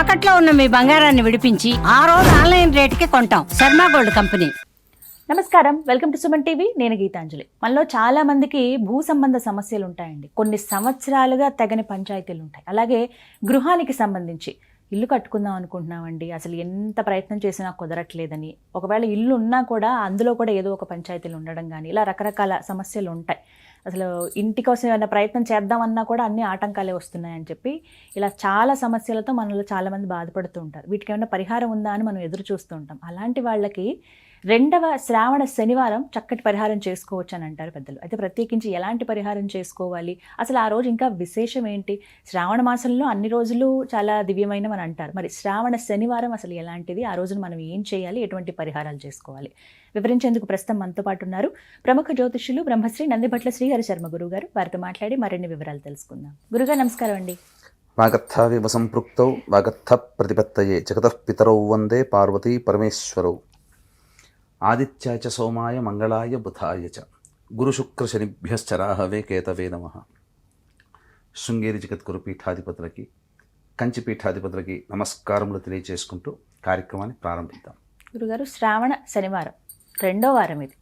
తాకట్లో ఉన్న మీ బంగారాన్ని విడిపించి ఆ రోజు ఆన్లైన్ రేటుకి కొంటాం. Sharma gold company. నమస్కారం. Welcome to Suman TV. నేను గీతాంజలి. మనలో చాలా మందికి భూ సంబంధ సమస్యలు ఉంటాయండి. కొన్ని సంవత్సరాలుగా తెగని పంచాయతీలు ఉంటాయి. అలాగే గృహానికి సంబంధించి ఇల్లు కట్టుకుందాం అనుకుంటున్నామండి. అసలు ఎంత ప్రయత్నం చేసినా కుదరట్లేదని. ఒకవేళ ఇల్లు ఉన్నా కూడా అందులో కూడా ఏదో ఒక పంచాయతీలు ఉండడం కానీ ఇలా రకరకాల సమస్యలు ఉంటాయి. అసలు ఇంటి కోసం ఏమైనా ప్రయత్నం చేద్దామన్నా కూడా అన్ని ఆటంకాలే వస్తున్నాయని చెప్పి ఇలా చాలా సమస్యలతో మనలో చాలామంది బాధపడుతూ ఉంటారు. వీటికి ఏమైనా పరిహారం ఉందా అని మనం ఎదురు చూస్తూ ఉంటాం. అలాంటి వాళ్ళకి రెండవ శ్రావణ శనివారం చక్కటి పరిహారం చేసుకోవచ్చు అని అంటారు పెద్దలు. అయితే ప్రత్యేకించి ఎలాంటి పరిహారం చేసుకోవాలి? అసలు ఆ రోజు ఇంకా విశేషం ఏంటి? శ్రావణ మాసంలో అన్ని రోజులు చాలా దివ్యమైన అని అంటారు. మరి శ్రావణ శనివారం అసలు ఎలాంటిది? ఆ రోజున మనం ఏం చేయాలి? ఎటువంటి పరిహారాలు చేసుకోవాలి? వివరించేందుకు ప్రస్తుతం మనతో పాటు ఉన్నారు ప్రముఖ జ్యోతిష్యులు బ్రహ్మశ్రీ నందిభట్ల శ్రీహరి శర్మ గురువు గారు వారితో మాట్లాడి మరిన్ని వివరాలు తెలుసుకుందాం. గురుగారు నమస్కారం అండి. వాగర్థావివ సంపృక్తౌ వాగర్థ ప్రతిపత్తయే జగతః పితరౌ వందే పార్వతీ పరమేశ్వరౌ. ఆదిత్యాయ చ సోమాయ మంగళాయ బుధాయ చ. గురుశుక్రశనిభ్యశ్చరాహవే కేతవే నమ. శృంగేరి జగద్గురు పీఠాధిపతులకి కంచి పీఠాధిపతులకి నమస్కారములు తెలియజేసుకుంటూ కార్యక్రమాన్ని ప్రారంభిద్దాం. గురుగారు శ్రావణ శనివారం రెండో వారం ఇది.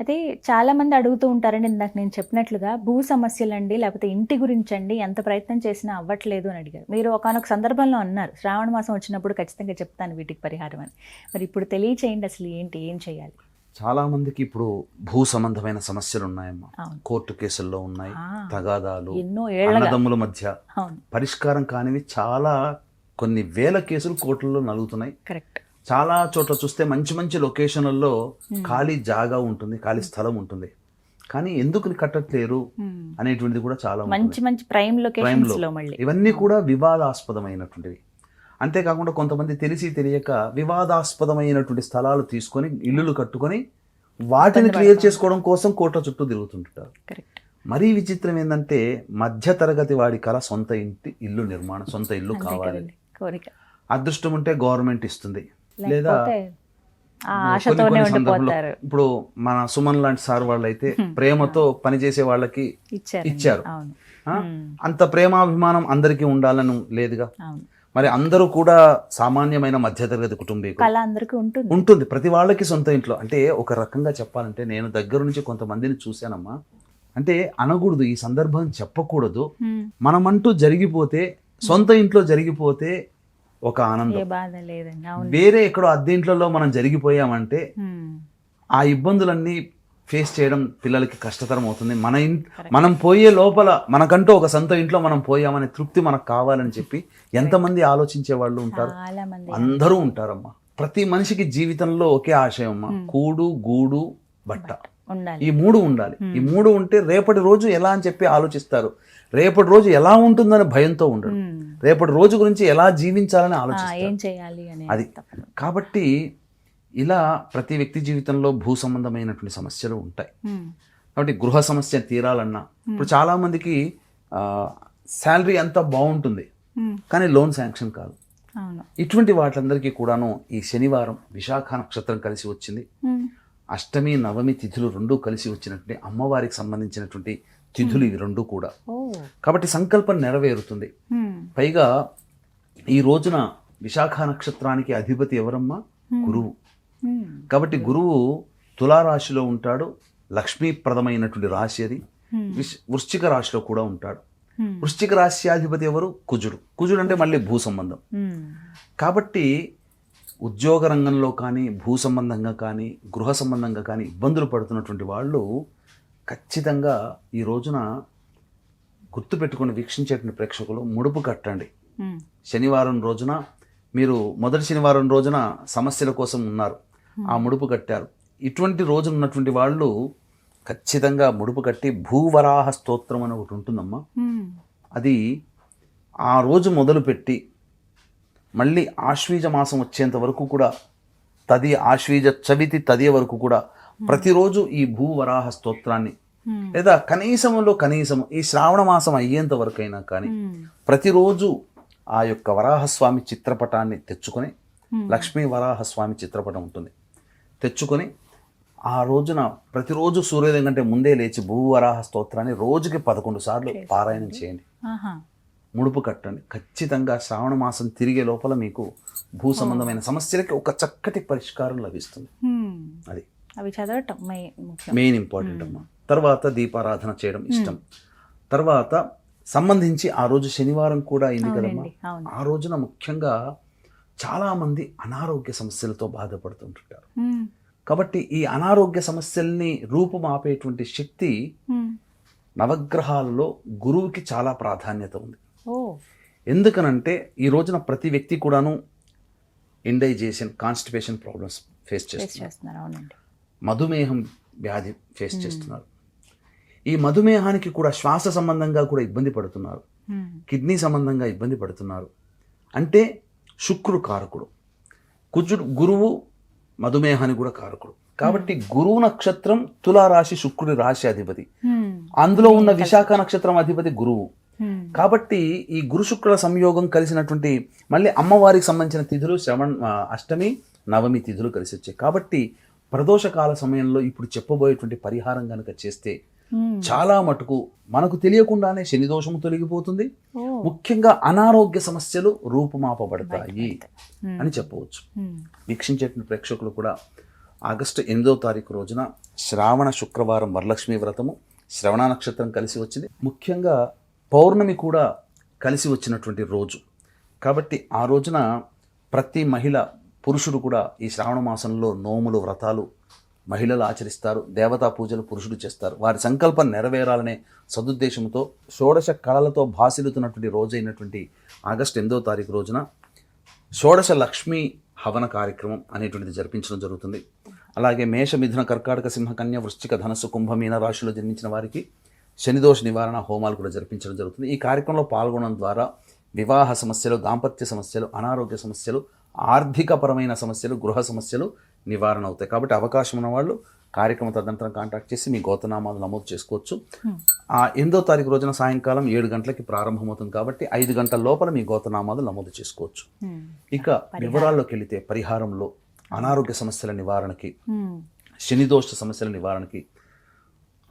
అయితే చాలామంది అడుగుతూ ఉంటారండి ఇందాక నేను చెప్పినట్లుగా భూ సమస్యలండి లేకపోతే ఇంటి గురించి అండి ఎంత ప్రయత్నం చేసినా అవ్వట్లేదు అని అడిగారు. మీరు ఒకనొక సందర్భంలో అన్నారు శ్రావణ మాసం వచ్చినప్పుడు ఖచ్చితంగా చెప్తాను వీటికి పరిహారం అని. మరి ఇప్పుడు తెలియచేయండి అసలు ఏంటి ఏం చేయాలి? చాలామందికి ఇప్పుడు భూ సంబంధమైన సమస్యలు ఉన్నాయమ్మా. కోర్టు కేసుల్లో ఉన్నాయి తగాదాలు అన్నదమ్ముల మధ్య పరిష్కారం కానివి చాలా కొన్ని వేల కేసులు కోర్టుల్లో నలుగుతున్నాయి కరెక్ట్. చాలా చోట్ల చూస్తే మంచి మంచి లొకేషన్లలో ఖాళీ జాగా ఉంటుంది ఖాళీ స్థలం ఉంటుంది. కానీ ఎందుకు కట్టట్లేరు అనేటువంటిది కూడా చాలా. మంచి మంచి ప్రైమ్ Prime లొకేషన్స్లో. లో మళ్ళీ. ఇవన్నీ కూడా వివాదాస్పదమైనటువంటివి. అంతేకాకుండా కొంతమంది తెలిసి తెలియక వివాదాస్పదమైనటువంటి స్థలాలు తీసుకొని ఇల్లులు కట్టుకొని వాటిని క్లియర్ చేసుకోవడం కోసం కోట్ల చుట్టూ తిరుగుతుంటారు. మరీ విచిత్రం ఏంటంటే మధ్య తరగతి వాడి కల సొంత ఇంటి ఇల్లు నిర్మాణం సొంత ఇల్లు కావాలి. అదృష్టం ఉంటే గవర్నమెంట్ ఇస్తుంది. లేదా ఆశతోనే ఉండిపోతారు. ఇప్పుడు మన సుమన్ లాంటి సార్ వాళ్ళు అయితే ప్రేమతో పనిచేసే వాళ్ళకి ఇచ్చారు. అంత ప్రేమాభిమానం అందరికీ ఉండాలని లేదుగా? మరి అందరూ కూడా సామాన్యమైన మధ్యతరగతి కుటుంబీకులు. అందరికీ ఉంటుంది. ఉంటుంది. ప్రతి వాళ్ళకి సొంత ఇంట్లో. అంటే ఒక రకంగా చెప్పాలంటే నేను దగ్గర నుంచి కొంతమందిని చూశానమ్మా. అంటే అనకూడదు. ఈ సందర్భం చెప్పకూడదు. మనమంటూ జరిగిపోతే సొంత ఇంట్లో జరిగిపోతే ఒక ఆనందం. వేరే ఎక్కడో అద్దె ఇంట్లో మనం జరిగిపోయామంటే ఆ ఇబ్బందులన్నీ ఫేస్ చేయడం పిల్లలకి కష్టతరం అవుతుంది. మన ఇన్ మనం పోయే లోపల మనకంటూ ఒక సొంత ఇంట్లో మనం పోయామనే తృప్తి మనకు కావాలని చెప్పి ఎంతమంది ఆలోచించే వాళ్ళు ఉంటారు? అందరూ ఉంటారమ్మా. ప్రతి మనిషికి జీవితంలో ఒకే ఆశయం అమ్మా. కూడు గూడు బట్ట. ఈ మూడు ఉండాలి. ఈ మూడు ఉంటే రేపటి రోజు ఎలా అని చెప్పి ఆలోచిస్తారు. రేపటి రోజు ఎలా ఉంటుందని భయంతో ఉండడు రేపటి రోజు గురించి ఎలా జీవించాలని ఆలోచిస్తారు ఏం చేయాలి అని అది కాబట్టి ఇలా ప్రతి వ్యక్తి జీవితంలో భూ సంబంధమైనటువంటి సమస్యలు ఉంటాయి. కాబట్టి గృహ సమస్య తీరాలన్నా ఇప్పుడు చాలా మందికి శాలరీ అంతా బాగుంటుంది. కానీ లోన్ శాంక్షన్ కాదు. ఇటువంటి వాటిలందరికీ కూడాను ఈ శనివారం విశాఖ నక్షత్రం కలిసి వచ్చింది. అష్టమి నవమి తిథులు రెండూ కలిసి వచ్చినటువంటి అమ్మవారికి సంబంధించినటువంటి తిథులు ఇవి రెండు కూడా. కాబట్టి సంకల్పం నెరవేరుతుంది. పైగా ఈ రోజున విశాఖ నక్షత్రానికి అధిపతి ఎవరమ్మా? గురువు. కాబట్టి గురువు తులారాశిలో ఉంటాడు. లక్ష్మీప్రదమైనటువంటి రాశి అది. విశ్- వృశ్చిక రాశిలో కూడా ఉంటాడు. వృశ్చిక రాశ్యాధిపతి ఎవరు? కుజుడు. కుజుడు అంటే మళ్ళీ భూ సంబంధం. కాబట్టి ఉద్యోగ రంగంలో కానీ భూ సంబంధంగా కానీ గృహ సంబంధంగా కానీ ఇబ్బందులు పడుతున్నటువంటి వాళ్ళు ఖచ్చితంగా ఈ రోజున గుర్తుపెట్టుకుని వీక్షించేటువంటి ప్రేక్షకులు ముడుపు కట్టండి. శనివారం రోజున మీరు మొదటి శనివారం రోజున సమస్యల కోసం ఉన్నారు. ఆ ముడుపు కట్టారు. ఇటువంటి రోజున ఉన్నటువంటి వాళ్ళు ఖచ్చితంగా ముడుపు కట్టి భూవరాహ స్తోత్రం అని ఒకటి ఉంటుందమ్మా. అది ఆ రోజు మొదలుపెట్టి మళ్ళీ ఆశ్వీజ మాసం వచ్చేంత వరకు కూడా తది ఆశ్వీజ చవితి తదియ వరకు కూడా ప్రతిరోజు ఈ భూవరాహ స్తోత్రాన్ని లేదా కనీసంలో కనీసం ఈ శ్రావణ మాసం అయ్యేంత వరకైనా కానీ ప్రతిరోజు ఆ యొక్క వరాహస్వామి చిత్రపటాన్ని తెచ్చుకొని. లక్ష్మీ వరాహస్వామి చిత్రపటం ఉంటుంది. తెచ్చుకొని ఆ రోజున ప్రతిరోజు సూర్యోదయం కంటే ముందే లేచి భూవరాహ స్తోత్రాన్ని రోజుకి పదకొండు సార్లు పారాయణం చేయండి. ముడుపు కట్టండి. ఖచ్చితంగా శ్రావణ మాసం తిరిగే లోపల మీకు భూ సంబంధమైన సమస్యలకి ఒక చక్కటి పరిష్కారం లభిస్తుంది. అది. అవి చదవటం మెయిన్ ఇంపార్టెంట్ అమ్మా. తర్వాత దీపారాధన చేయడం ఇష్టం. తర్వాత సంబంధించి ఆ రోజు శనివారం కూడా అయింది కదమ్మా. ఆ రోజున ముఖ్యంగా చాలా మంది అనారోగ్య సమస్యలతో బాధపడుతుంటారు హ్మ్. కాబట్టి ఈ అనారోగ్య సమస్యల్ని రూపుమాపేటువంటి శక్తి. నవగ్రహాలలో గురువుకి చాలా ప్రాధాన్యత ఉంది. ఎందుకనంటే ఈ రోజున ప్రతి వ్యక్తి కూడాను ఇండైజేషన్ కాన్స్టిపేషన్ ప్రాబ్లమ్స్ ఫేస్ చేస్తున్నారు. మధుమేహం వ్యాధి ఫేస్ చేస్తున్నారు. ఈ మధుమేహానికి కూడా శ్వాస సంబంధంగా కూడా ఇబ్బంది పడుతున్నారు. కిడ్నీ సంబంధంగా ఇబ్బంది పడుతున్నారు. అంటే శుక్రుడు కారకుడు. కుజుడు గురువు మధుమేహానికి కూడా కారకుడు. కాబట్టి గురువు నక్షత్రం తులారాశి శుక్రుడి రాశి అధిపతి. హ్మ్. అందులో ఉన్న విశాఖ నక్షత్రం అధిపతి గురువు. కాబట్టి ఈ గురు శుక్రుల సంయోగం కలిసినటువంటి మళ్ళీ అమ్మవారికి సంబంధించిన తిథులు శ్రవణ్ అష్టమి నవమి తిథులు కలిసి వచ్చాయి. కాబట్టి ప్రదోషకాల సమయంలో ఇప్పుడు చెప్పబోయేటువంటి పరిహారం కనుక చేస్తే. చాలా మటుకు మనకు తెలియకుండానే శని దోషము తొలగిపోతుంది ముఖ్యంగా అనారోగ్య సమస్యలు రూపుమాపబడతాయి. అని చెప్పవచ్చు. వీక్షించేటువంటి ప్రేక్షకులు కూడా ఆగస్టు ఎనిమిదో తారీఖు రోజున శ్రావణ శుక్రవారం వరలక్ష్మి వ్రతము శ్రవణ నక్షత్రం కలిసి వచ్చింది ముఖ్యంగా పౌర్ణమి కూడా కలిసి వచ్చినటువంటి రోజు కాబట్టి ఆ రోజున ప్రతి మహిళ పురుషుడు కూడా ఈ శ్రావణ మాసంలో నోములు వ్రతాలు మహిళలు ఆచరిస్తారు. దేవతా పూజలు పురుషుడు చేస్తారు. వారి సంకల్పం నెరవేరాలనే సదుద్దేశంతో షోడశ కళలతో భాసిల్లుతున్నటువంటి రోజైనటువంటి ఆగస్టు ఎనిమిదో తారీఖు రోజున షోడశ లక్ష్మీ హవన కార్యక్రమం అనేటువంటిది జరిపించడం జరుగుతుంది. అలాగే మేష మిథున కర్కాటక సింహ కన్య వృశ్చిక ధనస్సు కుంభమీన రాశిలో జన్మించిన వారికి శనిదోష నివారణ హోమాలు కూడా జరిపించడం జరుగుతుంది. ఈ కార్యక్రమంలో పాల్గొనడం ద్వారా వివాహ సమస్యలు దాంపత్య సమస్యలు అనారోగ్య సమస్యలు ఆర్థికపరమైన సమస్యలు గృహ సమస్యలు నివారణ అవుతాయి. కాబట్టి అవకాశం ఉన్న వాళ్ళు కార్యక్రమం తదనంతరం కాంటాక్ట్ చేసి మీ గోతనామాలు నమోదు చేసుకోవచ్చు. ఆ ఎనిమిదో తారీఖు రోజున సాయంకాలం ఏడు గంటలకి ప్రారంభమవుతుంది కాబట్టి ఐదు గంటల లోపల మీ గోతనామాలు నమోదు చేసుకోవచ్చు. హ్మ్. ఇక వివరాల్లోకి వెళితే పరిహారంలో అనారోగ్య సమస్యల నివారణకి హ్మ్. శనిదోష సమస్యల నివారణకి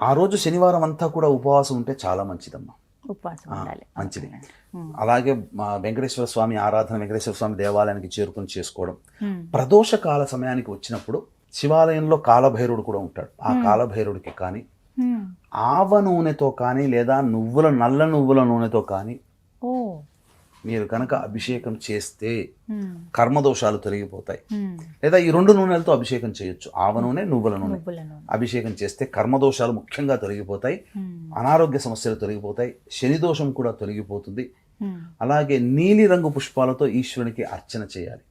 ఆ రోజు శనివారం అంతా కూడా ఉపవాసం ఉంటే చాలా మంచిదమ్మా. ఉపవాసం ఉండాలి మంచిది. అలాగే వెంకటేశ్వర స్వామి ఆరాధన వెంకటేశ్వర స్వామి దేవాలయానికి చేరుకుని చేసుకోవడం. ప్రదోష కాల సమయానికి వచ్చినప్పుడు శివాలయంలో కాలభైరుడు కూడా ఉంటాడు ఆ కాలభైరుడికి కానీ. ఆవ నూనెతో కానీ లేదా నువ్వుల నల్ల నువ్వుల నూనెతో కానీ మీరు కనుక అభిషేకం చేస్తే. కర్మదోషాలు తొలగిపోతాయి. లేదా ఈ రెండు నూనెలతో అభిషేకం చేయొచ్చు ఆవ నూనె నువ్వుల నూనె అభిషేకం చేస్తే కర్మదోషాలు ముఖ్యంగా తొలగిపోతాయి. అనారోగ్య సమస్యలు తొలగిపోతాయి శని దోషం కూడా తొలగిపోతుంది. అలాగే నీలి రంగు పుష్పాలతో ఈశ్వరునికి అర్చన చేయాలి.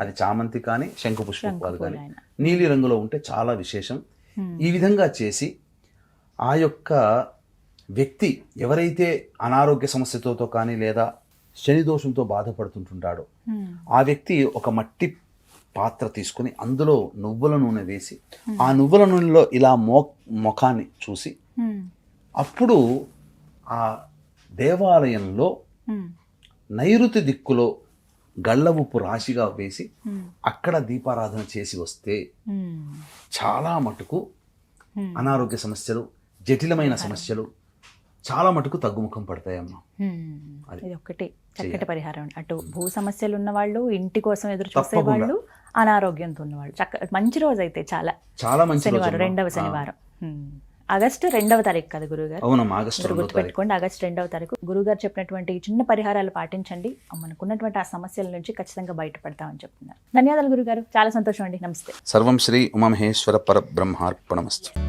అది చామంతి కానీ శంకు పుష్పాలు కానీ. నీలి రంగులో ఉంటే చాలా విశేషం. ఈ విధంగా చేసి ఆ యొక్క వ్యక్తి ఎవరైతే అనారోగ్య సమస్యతో కానీ లేదా శని దోషంతో బాధపడుతుంటుంటాడో హ్మ్. ఆ వ్యక్తి ఒక మట్టి పాత్ర తీసుకుని అందులో నువ్వుల నూనె వేసి ఆ నువ్వుల నూనెలో ఇలా మో ముఖాన్ని చూసి హ్మ్. అప్పుడు ఆ దేవాలయంలో హ్మ్. నైరుతి దిక్కులో గళ్ళ ఉప్పు రాశిగా వేసి. అక్కడ దీపారాధన చేసి వస్తే. చాలా మటుకు. అనారోగ్య సమస్యలు జటిలమైన సమస్యలు చాలా మటుకు తగ్గుముఖం పడతాయమ్మా. ఇది ఒక్కటి చక్కటి. పరిహారం. అటు భూ సమస్యలు ఉన్నవాళ్ళు ఇంటి కోసం ఎదురు చూసే. వాళ్ళు అనారోగ్యంతో ఉన్నవాళ్ళు. చక్క మంచి రోజు అయితే చాలా. చాలా మంచి రోజు శనివారం. రెండవ శనివారం. ఆగస్టు రెండవ తారీఖు కదా గురుగారు గుర్తుపెట్టుకోండి ఆగస్టు రెండవ తారీఖు. గురుగారు చెప్పినటువంటి చిన్న పరిహారాలు పాటించండి. మనకున్నటువంటి ఆ సమస్యల నుంచి ఖచ్చితంగా బయటపడతామని చెప్తున్నారు. ధన్యవాదాలు గురుగారు చాలా సంతోషం అండి. నమస్తే. సర్వం శ్రీ ఉమామహేశ్వర పరబ్రహ్మార్పణమస్తు.